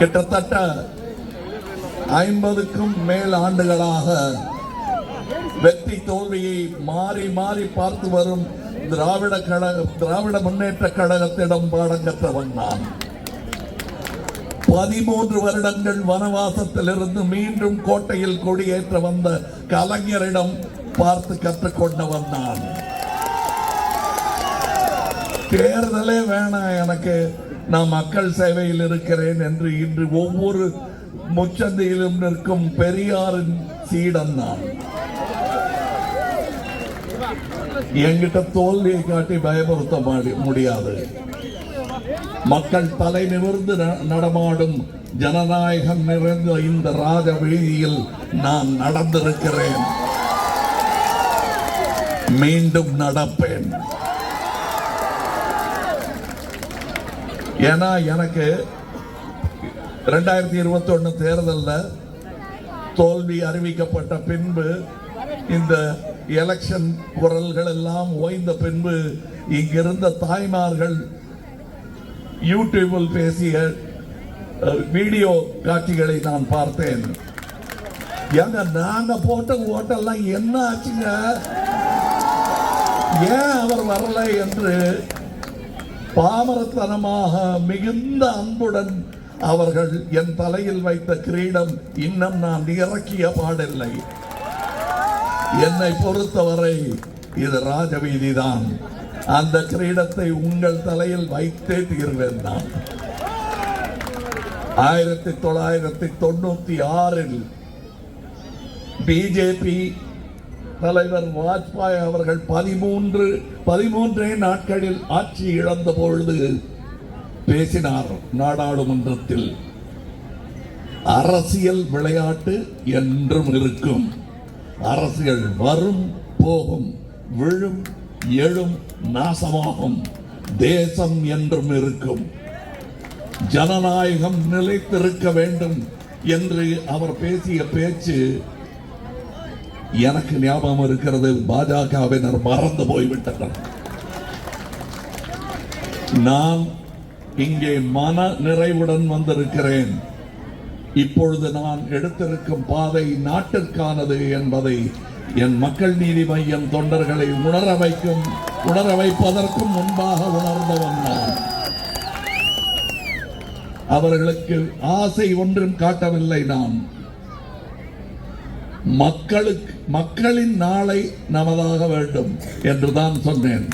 கிட்டத்தட்ட ஐம்பதுக்கும் மேல் ஆண்டுகளாக வெற்றி தோல்வியை மாறி மாறி பார்த்து வரும் திராவிட கழக திராவிட முன்னேற்ற கழகத்திடம் பாடம் கற்றவன் நான். பதிமூன்று வருடங்கள் வனவாசத்திலிருந்து மீண்டும் கோட்டையில் கொடியேற்ற வந்த கலைஞரிடம் பார்த்து கற்றுக்கொண்டவன் நான். தேர்தலே வேணாம் எனக்கு. நான் மக்கள் சேவையில் இருக்கிறேன் என்று இன்று ஒவ்வொரு முச்சந்தையிலும் நிற்கும் பெரியாரின் சீடன் நான் என்கிட்ட தோல்வியை காட்டி பயமுறுத்த முடியாது. மக்கள் தலை நிமிர்ந்து ந- நடமாடும் ஜனநாயகம் நிறைந்த இந்த ராஜ வீதியில் நான் நடந்திருக்கிறேன். மீண்டும் நடப்பேன். ஏன்னா எனக்கு ரெண்டாயிரத்தி இருபத்தி தேர்தலில் தோல்வி அறிவிக்கப்பட்ட பின்பு இந்த எலெக்ஷன் குரல்கள் எல்லாம் ஓய்ந்த பின்பு இங்கிருந்த தாய்மார்கள் யூடியூபில் பேசிய வீடியோ காட்சிகளை நான் பார்த்தேன். ஏங்க நாங்க போட்ட ஓட்டெல்லாம் என்ன ஆச்சுங்க? ஏன் அவர் வரல என்று பாமரத்தனமாக மிகுந்த அன்புடன் அவர்கள் என் தலையில் வைத்த கிரீடம் இன்னும் நான் இறக்கிய பாடில்லை. என்னை பொறுத்தவரை இது ராஜவீதி தான் அந்த கிரீடத்தை உங்கள் தலையில் வைத்தே தீர்வேன் நான். ஆயிரத்தி தொள்ளாயிரத்தி தொண்ணூத்தி ஆறில் பிஜேபி தலைவர் வாஜ்பாய் அவர்கள் பதிமூன்று பதிமூன்றே நாட்களில் ஆட்சி இழந்த பொழுது பேசினார் நாடாளுமன்றத்தில். அரசியல் விளையாட்டு என்றும் இருக்கும். அரசியல் வரும் போகும் விழும் எழும் நாசமாகும். தேசம் என்றும் இருக்கும். ஜனநாயகம் நிலைத்திருக்க வேண்டும் என்று அவர் பேசிய பேச்சு எனக்கு ஞாபகம் இருக்கிறது பாஜகவினர் மறந்து போய்விட்டனர் நான் இங்கே மன நிறைவுடன் வந்திருக்கிறேன். இப்பொழுது நான் எடுத்திருக்கும் பாதை நாட்டிற்கானது என்பதை என் மக்கள் நீதி மையம் தொண்டர்களை உணர வைக்கும் உணர வைப்பதற்கும் முன்பாக உணர்ந்தவன் நான் அவர்களுக்கு ஆசை ஒன்றும் காட்டவில்லை நான். மக்களுக்கு மக்களின் நாளை நமதாக வேண்டும் என்று தான் சொன்னேன்.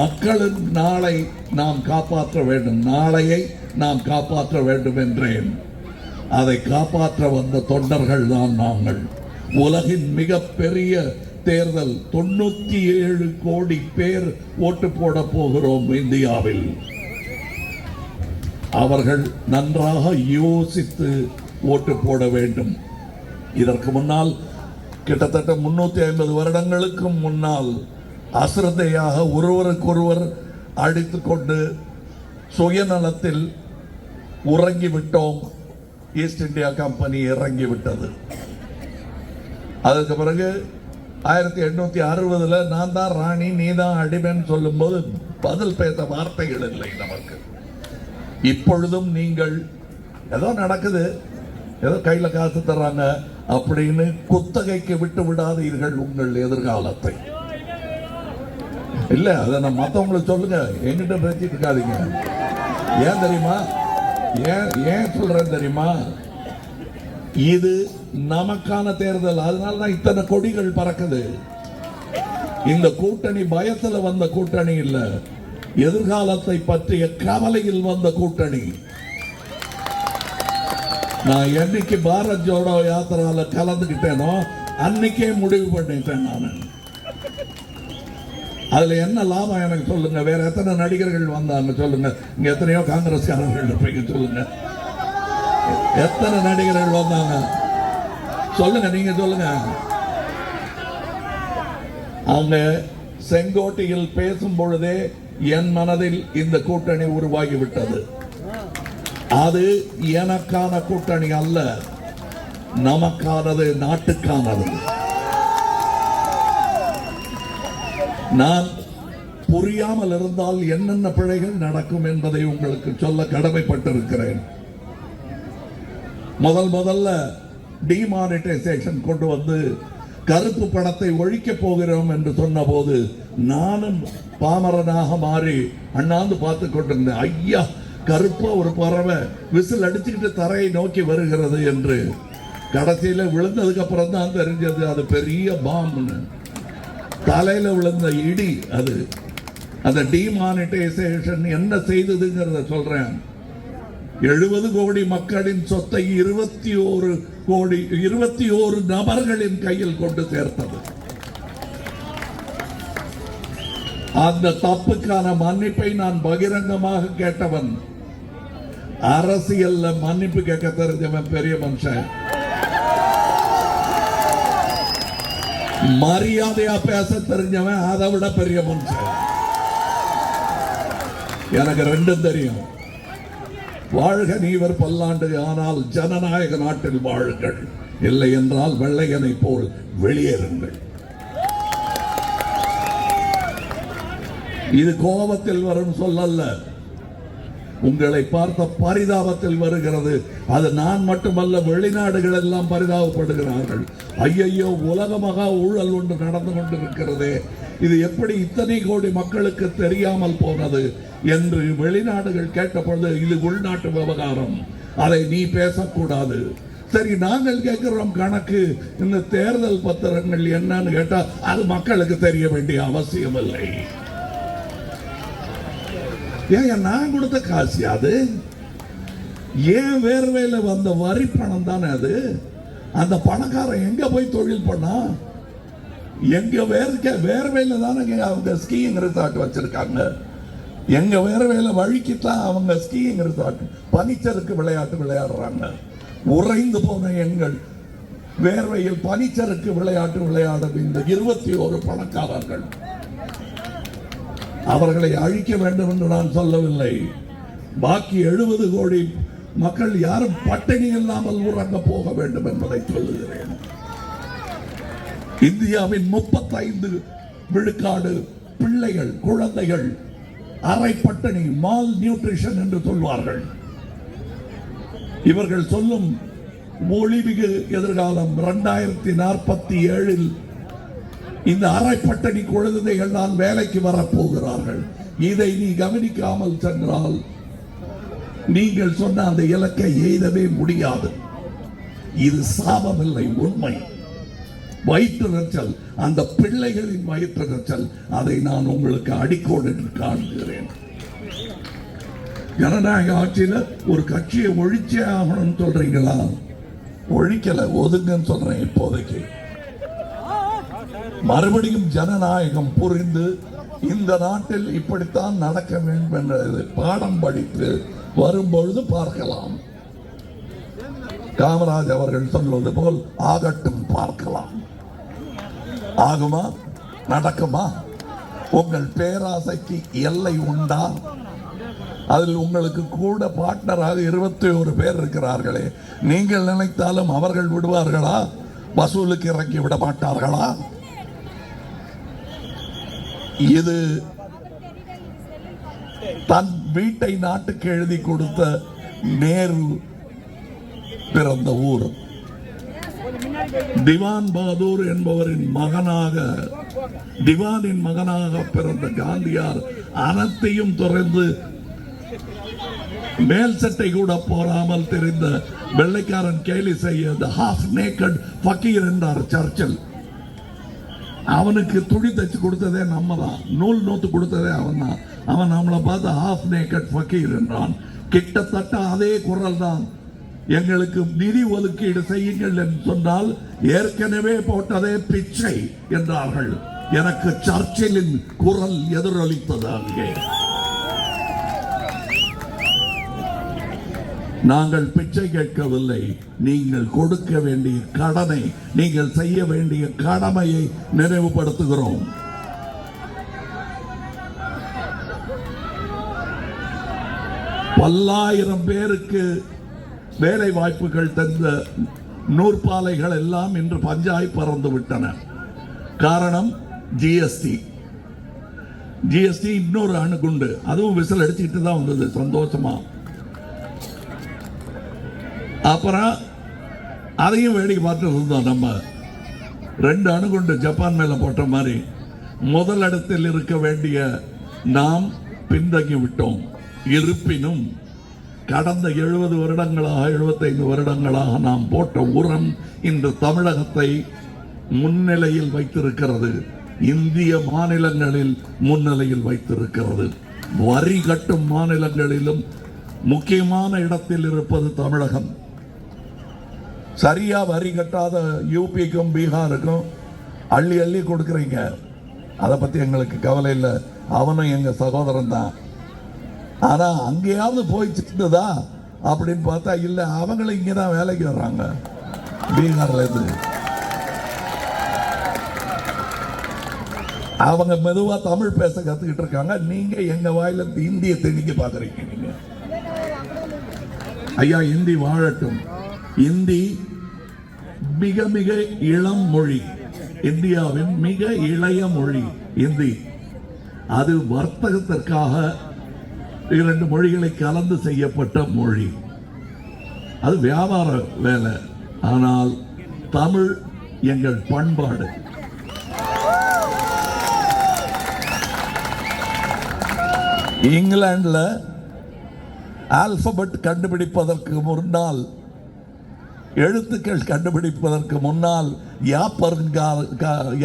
மக்களின் நாளை நாம் காப்பாற்ற வேண்டும். நாளையை நாம் காப்பாற்ற வேண்டும் என்றேன். அதை காப்பாற்ற வந்த தொண்டர்கள் தான் நாங்கள். உலகின் மிகப்பெரிய தேர்தல் தொண்ணூத்தி ஏழு கோடி பேர் ஓட்டு போட போகிறோம் இந்தியாவில். அவர்கள் நன்றாக யோசித்து ஓட்டு போட வேண்டும். இதற்கு முன்னால் கிட்டத்தட்ட முன்னூத்தி ஐம்பது வருடங்களுக்கும் முன்னால் அசிரதையாக ஒருவருக்கொருவர் அடித்துக் கொண்டு சுயநலத்தில் உறங்கிவிட்டோம். ஈஸ்ட் இந்தியா கம்பெனி இறங்கி விட்டது அதுக்கு பிறகு ஆயிரத்தி எண்ணூத்தி அறுபதுல நான் தான் ராணி நீ தான் அடிமைன்னு சொல்லும்போது பதில் பேச வார்த்தைகள் இல்லை நமக்கு. இப்பொழுதும் நீங்கள் ஏதோ நடக்குது. ஏதோ கையில காசு தர்றாங்க அப்படின்னு குத்தகைக்கு விட்டு விடாதீர்கள் உங்கள் எதிர்காலத்தை. இல்ல அதை நான் மற்றவங்களுக்கு சொல்லுங்க. என்கிட்ட பேசிட்டு இருக்காதீங்க. ஏன் தெரியுமா? ஏன் ஏன் சொல்றேன் தெரியுமா? இது நமக்கான தேர்தல். அதனால தான் இத்தனை கொடிகள் பறக்குது. இந்த கூட்டணி பயத்தில் வந்த கூட்டணி இல்ல. எதிர்காலத்தை பற்றிய கவலையில் வந்த கூட்டணி. நான் என்னைக்கு பாரத் ஜோடோ யாத்திரால கலந்துக்கிட்டேனோ அன்னைக்கே முடிவு பண்ணிட்டேன் நான். அதுல என்ன லாபம் எனக்கு சொல்லுங்க. வேற எத்தனை நடிகர்கள் வந்தாங்க சொல்லுங்க. இங்க எத்தனையோ காங்கிரஸ்காரர்கள் இருப்பீங்க சொல்லுங்க. எத்தனை நடிகர்கள் வந்தாங்க? சொல்லுங்க நீங்க சொல்லுங்க. அவங்க செங்கோட்டையில் பேசும் பொழுதே என் மனதில் இந்த கூட்டணி உருவாகிவிட்டது. அது எனக்கான கூட்டணி அல்ல நமக்கானது நாட்டுக்கானது. நான் புரியாமல் இருந்தால் என்னென்ன பிழைகள் நடக்கும் என்பதை உங்களுக்கு சொல்ல கடமைப்பட்டிருக்கிறேன். முதல் முதல்ல டிமானிட்டைசேஷன் கொண்டு வந்து கருப்பு பணத்தை ஒழிக்க போகிறோம் என்று சொன்னபோது நானும் பாமரனாக மாறி அண்ணாந்து பார்த்து கொண்டிருந்தேன். ஐயா கருப்பா ஒரு பறவை விசில் அடிச்சுக்கிட்டு தரையை நோக்கி வருகிறது என்று. கடைசியில விழுந்ததுக்கு அப்புறம் தான் தெரிஞ்சது அது பெரிய பாம்புன்னு. தலையில விழுந்த இடி அது. அந்த டிமானிட்டைசேஷன் என்ன செய்ததுங்கிறத சொல்றேன். எழுபது கோடி மக்களின் சொத்தை இருபத்தி ஓரு கோடி இருபத்தி ஓரு நபர்களின் கையில் கொண்டு சேர்த்தது. அந்த தப்புக்கான மன்னிப்பை நான் பகிரங்கமாக கேட்டவன் அரசியல்ல மன்னிப்பு கேட்க தெரிஞ்சவன் பெரிய மனுஷன். மரியாதையா பேச தெரிஞ்சவன் அதை விட பெரிய மனுஷன். எனக்கு ரெண்டும் தெரியும். வாழ்க நீவர் பல்லாண்டு ஆனால் ஜனநாயக நாட்டில் வாழுங்கள். இல்லை என்றால் வெள்ளையனை போல் வெளியேறுங்கள். இது கோபத்தில் வரும் சொல்லல்ல. உங்களை பார்த்த பரிதாபத்தில் வருகிறது. அது நான் மட்டுமல்ல வெளிநாடுகள் எல்லாம் பரிதாபப்படுகிறார்கள். ஐயையோ உலக மகா ஊழல் ஒன்று நடந்து கொண்டிருக்கிறதே. இது எப்படி இத்தனை கோடி மக்களுக்கு தெரியாமல் போனது என்று வெளிநாடுகள் கேட்டபொழுது இது உள்நாட்டு விவகாரம். அதை நீ பேசக்கூடாது. சரி நாங்கள் கேட்கிறோம் கணக்கு. இந்த தேர்தல் பத்திரங்கள் என்னன்னு கேட்டால் அது மக்களுக்கு தெரிய வேண்டிய அவசியம் இல்லை ஏங்க நான் கொடுத்த காசு அது? ஏன் வேர்வையில் வந்த வரி பணம் தானே அது? அந்த பணக்காரன் எங்க போய் தொழில் பண்ணா? எங்க வேர்க்க வேர்வையில் தானே அவங்க ஸ்கீயிங் ரிசார்ட் வச்சிருக்காங்க. எங்க வேர்வையில் வழிக்குத்தான் அவங்க ஸ்கீயிங் ரிசார்ட் பனிச்சருக்கு விளையாட்டு விளையாடுறாங்க. உறைந்து போன எங்கள் வேர்வையில் பனிச்சருக்கு விளையாட்டு விளையாடும் இந்த இருபத்தி ஒரு பணக்காரர்கள். அவர்களை அழிக்க வேண்டும் என்று நான் சொல்லவில்லை. பாக்கி எழுபது கோடி மக்கள் யாரும் பட்டினி இல்லாமல் உறங்க போக வேண்டும் என்பதை சொல்லுகிறேன். இந்தியாவின் முப்பத்தைந்து விழுக்காடு பிள்ளைகள் குழந்தைகள் அரை பட்டினி மால் நியூட்ரிஷன் என்று சொல்வார்கள். இவர்கள் சொல்லும் ஒளிமிகு எதிர்காலம் இரண்டாயிரத்தி நாற்பத்தி ஏழில் இந்த அரைப்பட்டணி குழந்தைகள் நான் வேலைக்கு வரப்போகிறார்கள். இதை நீ கவனிக்காமல் சென்றால் நீங்கள் சொன்ன அந்த இலக்கை எய்தவே முடியாது. இது சாபமில்லை உண்மை. வயிற்றுச்சல் அந்த பிள்ளைகளின் வயிற்றுச்சல் அதை நான் உங்களுக்கு அடிக்கோடு காண்கிறேன். ஜனநாயக ஆட்சியில் ஒரு கட்சியை ஒழிச்சே ஆகணும்னு சொல்றீங்களா? ஒழிக்கல ஒதுங்கன்னு சொல்றேன் இப்போதைக்கு. மறுபடியும் ஜனநாயகம் புரிந்து இந்த நாட்டில் இப்படித்தான் நடக்க வேண்டும் என்றது பாடம் படித்து வரும்பொழுது பார்க்கலாம். காமராஜ் அவர்கள் சொல்வது போல் ஆகட்டும் பார்க்கலாம். ஆகுமா? நடக்குமா? உங்கள் பேராசைக்கு எல்லை உண்டா? அதில் உங்களுக்கு கூட பார்ட்னராக இருபத்தி ஒரு பேர் இருக்கிறார்களே. நீங்கள் நினைத்தாலும் அவர்கள் விடுவார்களா? வசூலுக்கு இறக்கி விட மாட்டார்களா? இது தன் வீட்டை நாட்டுக்கு எழுதி கொடுத்த நேரு பிறந்த ஊர். திவான் பகதூர் என்பவரின் மகனாக திவானின் மகனாக பிறந்த காந்தியார் அனைத்தையும் துறந்து மேல் சட்டை கூட போராமல் தெரிந்த வெள்ளைக்காரன் கேலி செய்ய ஹாஃப் நேக்கட் ஃபக்கீர் என்றார் சர்ச்சில். அவனுக்கு துணி தச்சு கொடுத்ததே நம்ம தான் நூல் நூத்து கொடுத்ததே அவன் தான் அவன் நம்மளை பார்த்து ஹாஃப் நேக்கட் ஃபக்கீர் என்றான். கிட்டத்தட்ட அதே குரல் தான் எங்களுக்கு நிதி ஒதுக்கீடு செய்யுங்கள் என்று சொன்னால் ஏற்கனவே போட்டதே பிச்சை என்றார்கள். எனக்கு சர்ச்சிலின் குரல் எதிரொலித்தது அங்கே. நாங்கள் பிச்சை கேட்கவில்லை. நீங்கள் கொடுக்க வேண்டிய கடனை நீங்கள் செய்ய வேண்டிய கடமையை நினைவுபடுத்துகிறோம் பல்லாயிரம் பேருக்கு வேலை வாய்ப்புகள் தந்த நூற்பாலைகள் எல்லாம் இன்று பஞ்சாய் பறந்து விட்டன காரணம் ஜிஎஸ்டி ஜிஎஸ்டி இன்னொரு அணுகுண்டு. அதுவும் விசில் அடிச்சுக்கிட்டு தான் வந்தது சந்தோஷமா. அப்புறம் அதையும் வேடிக்கை பார்த்து இருந்தோம் நம்ம ரெண்டு அணுகுண்டு ஜப்பான் மேலே போட்ட மாதிரி முதல் இடத்தில் இருக்க வேண்டிய நாம் பின்தங்கி விட்டோம். இருப்பினும் கடந்த எழுபது வருடங்களாக எழுபத்தைந்து வருடங்களாக நாம் போட்ட உரம் இன்று தமிழகத்தை முன்னிலையில் வைத்திருக்கிறது. இந்திய மாநிலங்களில் முன்னிலையில் வைத்திருக்கிறது. வரி கட்டும் மாநிலங்களிலும் முக்கியமான இடத்தில் இருப்பது தமிழகம். சரியாக வரி கட்டாத யூபிக்கும் பீகாருக்கும் அள்ளி அள்ளி கொடுக்குறீங்க. அதை பற்றி எங்களுக்கு கவலை இல்லை. அவனும் எங்கள் சகோதரன் தான். ஆனால் அங்கேயாவது போய் சேர்ந்ததா அப்படின்னு பார்த்தா இல்லை அவங்களும் இங்கே தான் வேலைக்கு வர்றாங்க. பீகார்லேருந்து அவங்க மெதுவாக தமிழ் பேச கற்றுக்கிட்டு இருக்காங்க. நீங்கள் எங்கள் வாயில இந்திய திணிக்க பார்க்குறீங்க நீங்கள் ஐயா இந்தி வாழட்டும். இந்தி மிக மிக இளம் மொழி. இந்தியாவின் மிக இளைய மொழி இந்தி. அது வர்த்தகத்திற்காக இரண்டு மொழிகளை கலந்து செய்யப்பட்ட மொழி. அது வியாபார வேலை. ஆனால் தமிழ் எங்கள் பண்பாடு. இங்கிலாந்தில் ஆல்பபெட் கண்டுபிடிப்பதற்கு முன்னால் எழுத்துக்கள் கண்டுபிடிப்பதற்கு முன்னால் யாப்பருங்கால கா-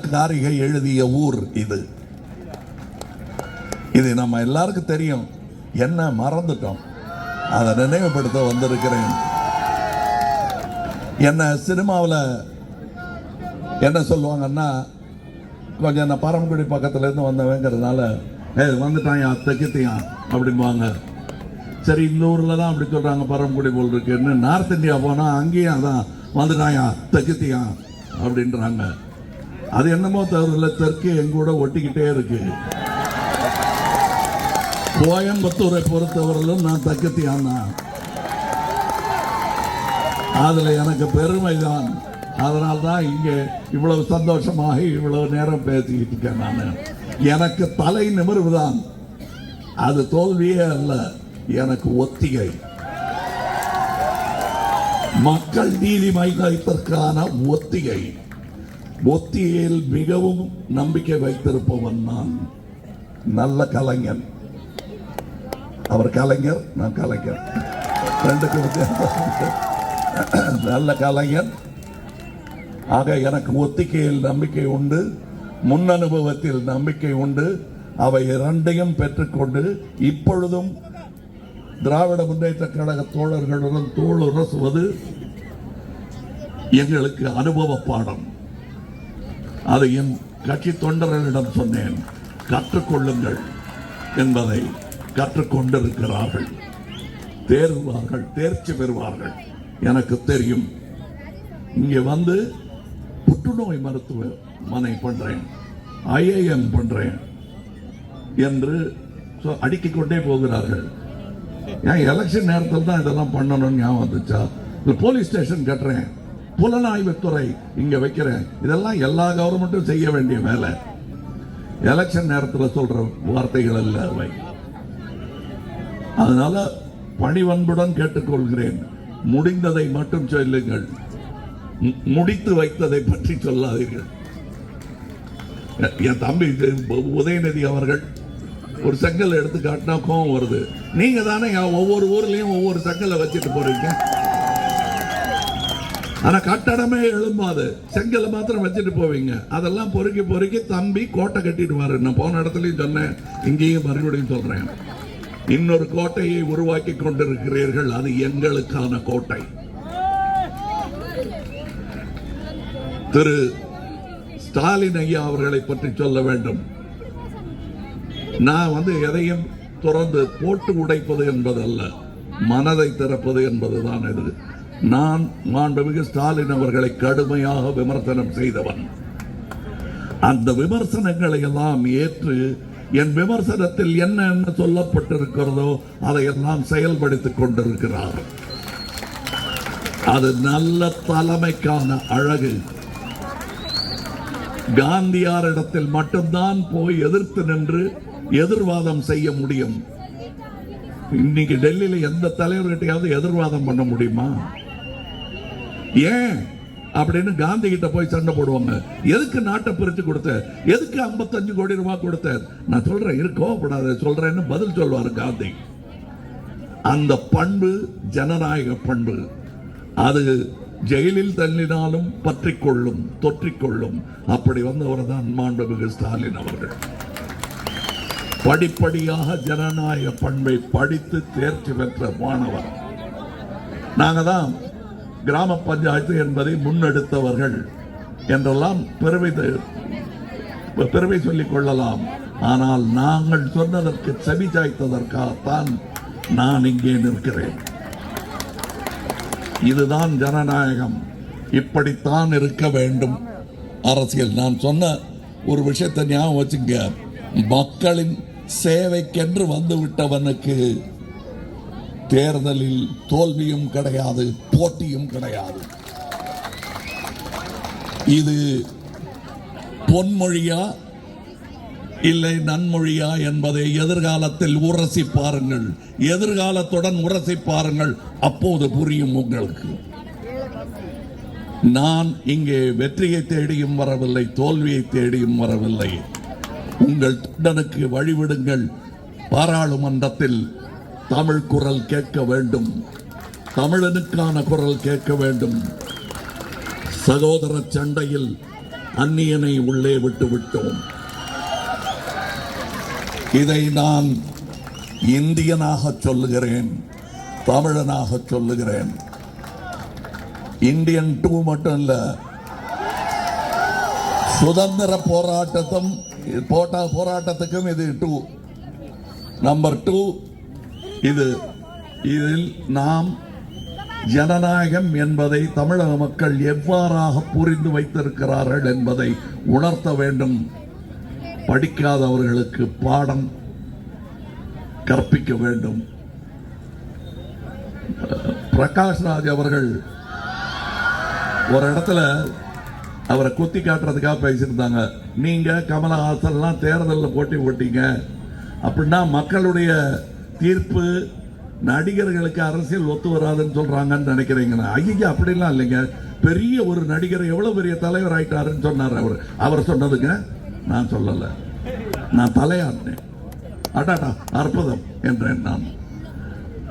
காரிகை எழுதிய ஊர் இது. இது நம்ம எல்லாருக்கும் தெரியும். என்ன மறந்துட்டோம். அதை நினைவுபடுத்த வந்திருக்கிறேன். என்ன சினிமாவில் என்ன சொல்லுவாங்கன்னா கொஞ்சம் நான் பரமக்குடி பக்கத்துலேருந்து வந்தவங்கிறதுனால ஏய் வந்துட்டாயா தைக்கத்தையான் அப்படிம்பாங்க. சரி இந்த ஊரில் தான் அப்படி சொல்கிறாங்க பரமக்குடி போல் இருக்குன்னு நார்த் இந்தியா போனால் அங்கேயும் அதான் வந்துட்டாயா தகுத்தியா அப்படின்றாங்க. அது என்னமோ தவிர தெற்கு எங்கூட ஒட்டிக்கிட்டே இருக்கு. கோயம்புத்தூரை பொறுத்தவரையிலும் நான் தக்கத்தியான் தான் எனக்கு பெருமை தான் தான் இங்கே இவ்வளவு சந்தோஷமாக இவ்வளவு நேரம் பேசிக்கிட்டு இருக்கேன் நான். எனக்கு தலை நிமிர்வுதான். அது தோல்வியே அல்ல. எனக்கு ஒத்திகை. மக்கள் நீதி மையத்திற்கான ஒத்திகை. ஒத்திகையில் மிகவும் நம்பிக்கை வைத்திருப்பவன் நான். நல்ல கலைஞன். அவர் கலைஞர் நான் கலைஞர். ரெண்டுக்கு வித்தியாசம். நல்ல கலைஞர் ஆக எனக்கு ஒத்திகையில் நம்பிக்கை உண்டு. முன் அனுபவத்தில் நம்பிக்கை உண்டு. அவை இரண்டையும் பெற்றுக்கொண்டு இப்பொழுதும் திராவிட முன்னேற்ற கழக தோழர்களுடன் தோளுரசுவது எங்களுக்கு அனுபவ பாடம். அதை என் கட்சி தொண்டர்களிடம் சொன்னேன். கற்றுக்கொள்ளுங்கள் என்பதை கற்றுக்கொண்டிருக்கிறார்கள். தேர்வார்கள் தேர்ச்சி பெறுவார்கள். எனக்கு தெரியும். இங்கே வந்து புற்றுநோய் மருத்துவமனை பண்றேன். ஐஏஎம் பண்றேன். என்று சொ- கொண்டே போகிறார்கள். ஏன் எலெக்ஷன் நேரத்தில் தான் இதெல்லாம் பண்ணணும்னு ஞாபகம் வந்துச்சா? இந்த போலீஸ் ஸ்டேஷன் கட்டுறேன். புலனாய்வுத்துறை இங்க வைக்கிறேன். இதெல்லாம் எல்லா கவர்மெண்ட்டும் செய்ய வேண்டிய வேலை. எலெக்ஷன் நேரத்தில் சொல்ற வார்த்தைகள் அல்ல அவை அதனால பணிவன்புடன் கேட்டுக்கொள்கிறேன். முடிந்ததை மட்டும் சொல்லுங்கள். முடித்து வைத்ததை பற்றி சொல்லாதீர்கள். என் தம்பி உதயநிதி அவர்கள் ஒரு செங்கல் எடுத்து காட்டினா கோவம் வருது. நீங்க தானே ஒவ்வொரு ஊர்லயும் ஒவ்வொரு செங்கலை வச்சுட்டு போறீங்க. ஆனா கட்டடமே எழும்பாது. செங்கலை மாத்திரம் வச்சுட்டு போவீங்க. அதெல்லாம் பொறுக்கி பொறுக்கி தம்பி கோட்டை கட்டிடுவாரு. நான் போன இடத்துலயும் சொன்னேன். இங்கேயும் மறுபடியும் சொல்றேன். இன்னொரு கோட்டையை உருவாக்கி கொண்டிருக்கிறீர்கள். அது எங்களுக்கான கோட்டை. திரு ஸ்டாலின் ஐயா அவர்களை பற்றி சொல்ல வேண்டும். நான் வந்து எதையும் துறந்து போட்டு உடைப்பது என்பதல்ல மனதை திறப்பது என்பதுதான் இது. நான் மாண்புமிகு ஸ்டாலின் அவர்களை கடுமையாக விமர்சனம் செய்தவன். அந்த விமர்சனங்களை எல்லாம் ஏற்று என் விமர்சனத்தில் என்ன என்ன சொல்லப்பட்டிருக்கிறதோ அதையெல்லாம் செயல்படுத்திக் கொண்டிருக்கிறார். அது நல்ல தலைமைக்கான அழகு. காந்தியாரிடத்தில் மட்டும்தான் போய் எதிர்த்து நின்று எதிர்வாதம் செய்ய முடியும். இன்னைக்கு டெல்லியில எந்த தலைவர்கிட்டயாவது எதிர்வாதம் பண்ண முடியுமா? ஏன்? அப்படின்னு காந்தி கிட்ட போய் சண்டை போடுவாங்க. எதுக்கு நாட்டை பிரிச்சு கொடுத்த? எதுக்கு 55 கோடி ரூபாய் கொடுத்த? நான் சொல்றேன் இரு சொல்றேன்னு பதில் சொல்வார் காந்தி. அந்த பண்பு ஜனநாயக பண்பு. அது ஜெயிலில் தள்ளினாலும் பற்றிக்கொள்ளும் தொற்றிக்கொள்ளும் அப்படி வந்தவர் தான் மாண்புமிகு ஸ்டாலின் அவர்கள். படிப்படியாக ஜனநாயக பண்பை படித்து தேர்ச்சி பெற்ற மாணவர். நாங்கள் தான் கிராம பஞ்சாயத்து என்பதை முன்னெடுத்தவர்கள் என்றெல்லாம் பெருமை பெருமை சொல்லிக் கொள்ளலாம். ஆனால் நாங்கள் சொன்னதற்கு செவி சாய்த்ததற்காகத்தான் நான் இங்கே நிற்கிறேன். இதுதான் ஜனநாயகம். இப்படித்தான் இருக்க வேண்டும். அரசியல். நான் சொன்ன ஒரு விஷயத்தை ஞாபகம் வச்சுங்க. மக்களின் சேவைக்கென்று வந்துவிட்டவனுக்கு தேர்தலில் தோல்வியும் கிடையாது போட்டியும் கிடையாது. இது பொன்மொழியா இல்லை நன்மொழியா என்பதை எதிர்காலத்தில் உரசி பாருங்கள். எதிர்காலத்துடன் உரசி பாருங்கள். அப்போது புரியும் உங்களுக்கு. நான் இங்கே வெற்றியை தேடியும் வரவில்லை தோல்வியை தேடியும் வரவில்லை. உங்கள் தொண்டனுக்கு வழிவிடுங்கள். பாராளுமன்றத்தில் தமிழ் குரல் கேட்க வேண்டும். தமிழனுக்கான குரல் கேட்க வேண்டும். சகோதர சண்டையில் அந்நியனை உள்ளே விட்டு விட்டோம். இதை நான் இந்தியனாக சொல்லுகிறேன். தமிழனாக சொல்லுகிறேன். இந்தியன் டூ மட்டும் இல்லை சுதந்திர போராட்டத்தும் போட்டா போராட்டத்துக்கும் இது டூ நம்பர் டூ இது இதில் நாம் ஜனநாயகம் என்பதை தமிழக மக்கள் எவ்வாறாக புரிந்து வைத்திருக்கிறார்கள் என்பதை உணர்த்த வேண்டும். படிக்காதவர்களுக்கு பாடம் கற்பிக்க வேண்டும். பிரகாஷ் ராஜ் அவர்கள் ஒரு இடத்துல அவரை குத்தி காட்டுறதுக்காக பேசியிருந்தாங்க. நீங்கள் கமலஹாசன்லாம் தேர்தலில் போட்டி போட்டீங்க. அப்படின்னா மக்களுடைய தீர்ப்பு நடிகர்களுக்கு அரசியல் ஒத்து வராதுன்னு சொல்கிறாங்கன்னு நினைக்கிறீங்கண்ணா ஐயா அப்படிலாம் இல்லைங்க. பெரிய ஒரு நடிகர் எவ்வளோ பெரிய தலைவர் ஆயிட்டாருன்னு சொன்னார் அவர். அவர் சொன்னதுங்க நான் சொல்லலை. நான் தலையாட்டினேன். அடாடா அற்புதம் என்றேன் நான்.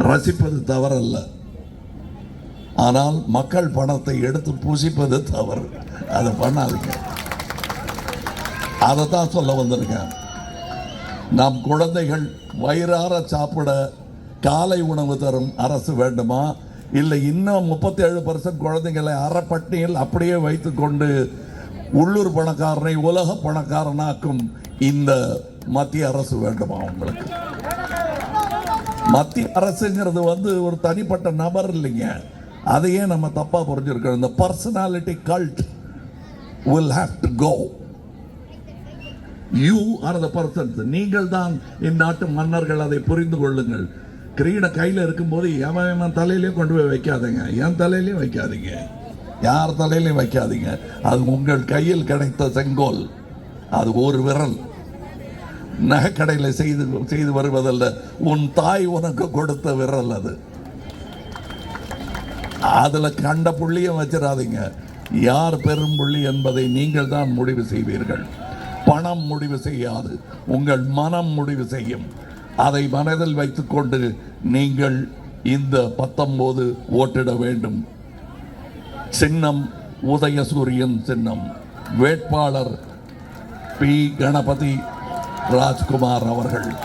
ரசிப்பது தவறல்ல. ஆனால் மக்கள் பணத்தை எடுத்து பூசிப்பது தவறு. அதை பண்ணாதீங்க. அதை தான் சொல்ல வந்திருக்கேன். நம் குழந்தைகள் வயிறார சாப்பிட காலை உணவு தரும் அரசு வேண்டுமா? இல்லை இன்னும் முப்பத்தி ஏழு பர்சன்ட் குழந்தைங்களை அறப்பட்டியில் அப்படியே வைத்துக்கொண்டு உள்ளூர் பணக்காரனை உலக பணக்காரனாக்கும் இந்த மத்திய அரசு வேண்டுமா உங்களுக்கு? மத்திய அரசுங்கிறது வந்து ஒரு தனிப்பட்ட நபர் இல்லைங்க. அதையே நம்ம தப்பாக புரிஞ்சிருக்கோம். இந்த personality cult will have to go. You are the persons நீங்கள் தான் இந்நாட்டு மன்னர்கள் அதை புரிந்து கொள்ளுங்கள். கிரீட கையில் இருக்கும்போது எவன் தலையிலையும் கொண்டு போய் வைக்காதீங்க. என் தலையிலையும் வைக்காதீங்க. யார் தலையிலையும் வைக்காதீங்க. அது உங்கள் கையில் கிடைத்த செங்கோல். அது ஒரு விரல். நகைக்கடையில் செய்து செய்து வருவதல்ல. உன் தாய் உனக்கு கொடுத்த விரல் அது. அதில் கண்ட புள்ளியும் வச்சிடாதீங்க. யார் பெரும் புள்ளி என்பதை நீங்கள் தான் முடிவு செய்வீர்கள். பணம் முடிவு செய்யாது. உங்கள் மனம் முடிவு செய்யும். அதை மனதில் வைத்துக்கொண்டு நீங்கள் இந்த பத்தொம்போது ஓட்டிட வேண்டும். சின்னம் உதயசூரியன் சின்னம். வேட்பாளர் பி. கணபதி ராஜ்குமார் அவர்கள்.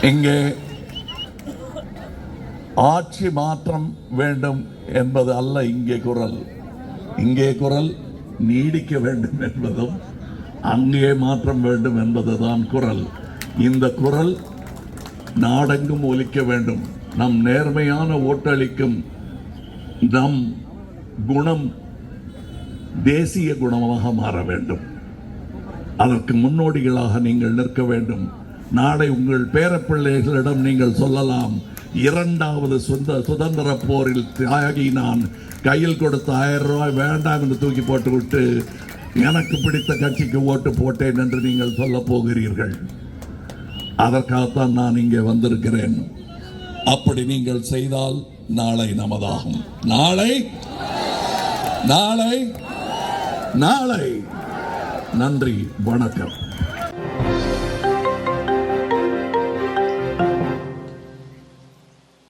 இங்கே ஆட்சி மாற்றம் வேண்டும் என்பது அல்ல இங்கே குரல். இங்கே குரல் நீடிக்க வேண்டும் என்பதும் அங்கே மாற்றம் வேண்டும் என்பதுதான் குரல். இந்த குரல் நாடெங்கும் ஒலிக்க வேண்டும். நம் நேர்மையான ஓட்டளிக்கும் நம் குணம் தேசிய குணமாக மாற வேண்டும். அதற்கு முன்னோடிகளாக நீங்கள் நிற்க வேண்டும். நாளை உங்கள் பேரப்பிள்ளைகளிடம் நீங்கள் சொல்லலாம் இரண்டாவது சுந்த சுதந்திர போரில் தியாகி நான் கையில் கொடுத்த ஆயிரம் ரூபாய் வேண்டாம் என்று தூக்கி போட்டு விட்டு எனக்கு பிடித்த கட்சிக்கு ஓட்டு போட்டேன் என்று நீங்கள் சொல்ல போகிறீர்கள். அதற்காகத்தான் நான் இங்கே வந்திருக்கிறேன். அப்படி நீங்கள் செய்தால் நாளை நமதாகும். நாளை நாளை நாளை. நன்றி வணக்கம்.